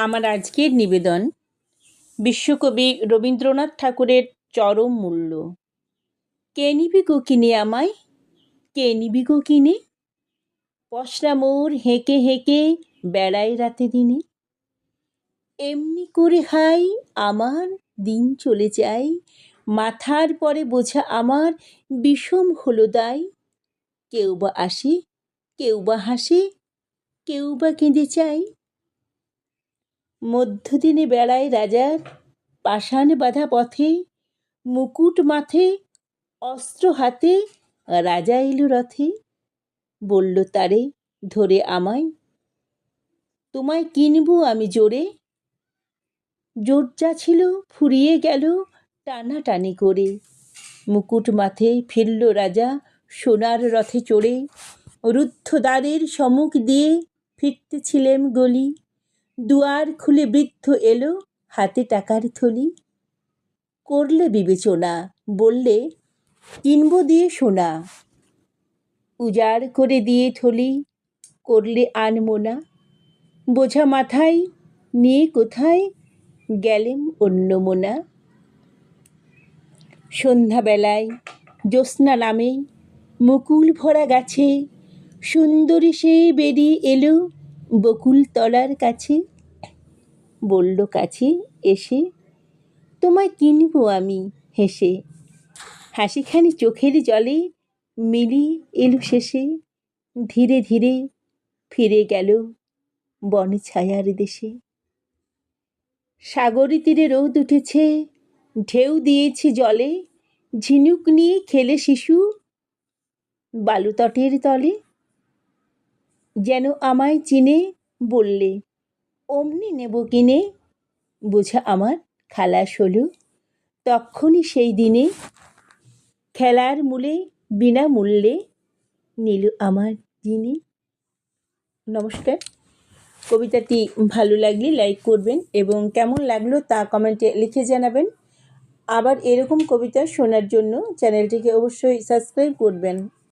আমার আজকের নিবেদন বিশ্বকবি রবীন্দ্রনাথ ঠাকুরের চরম মূল্য। কে নিবি গো কিনে আমায়? কে নিবি গো কিনে? পশরা মোর হেঁকে হেঁকে বেড়ায় রাতে দিনে। এমনি করে হাই আমার দিন চলে যায়। মাথার পরে বোঝা আমার বিষম হলো দায়। কেউ বা আসে, কেউ বা হাসে, কেউ বা কেঁদে চায়। মধ্যদিনে বেড়ায় রাজার পাষাণ বাঁধা পথে, মুকুট মাথে, অস্ত্র হাতে রাজা এলো রথে। বলল, তারে, ধরে আমায়। তোমায় কিনবো আমি জোরে। জোর যা ছিল ফুরিয়ে গেল টানাটানি করে। মুকুট মাথে ফিরল রাজা সোনার রথে চড়ে। রুদ্ধ দ্বারের সম্মুখ দিয়ে ফিরতেছিলেম গলি। দুয়ার খুলে বৃদ্ধ এলো, হাতে টাকার থলি। করলে বিবেচনা, বললে, কিনবো দিয়ে সোনা। উজাড় করে দিয়ে থলি, করলে আনমোনা বোঝা মাথায়, নিয়ে কোথায় গেলেম অন্য মোনা? সন্ধ্যাবেলায় জ্যোৎস্না নামে, মুকুল ভরা গাছে সুন্দরী সে বেরিয়ে এলো। বকুল তলার কাছে, বলল, কাছে এসে তোমায় কিনবো আমি? হেসে হাসিখানি চোখের জলে মিলি এলো শেষে। ধীরে ধীরে ফিরে গেল বন ছায়ার দেশে। সাগরী তীরে রোদ উঠেছে, ঢেউ দিয়েছে জলে। ঝিনুক নিয়ে খেলে শিশু বালুতটের তলে। যেন আমায় চিনে বললে। অমনি নেব কিনে, বোঝা আমার খালাস হলো। তক্ষণই সেই দিনে খেলার মূলে বিনামূল্যে নিল আমার যিনি নমস্কার। কবিতাটি ভালো লাগলে লাইক করবেন এবং কেমন লাগল তা কমেন্টে লিখে জানাবেন। আবার এরকম কবিতা শোনার জন্য চ্যানেলটিকে অবশ্যই সাবস্ক্রাইব করবেন।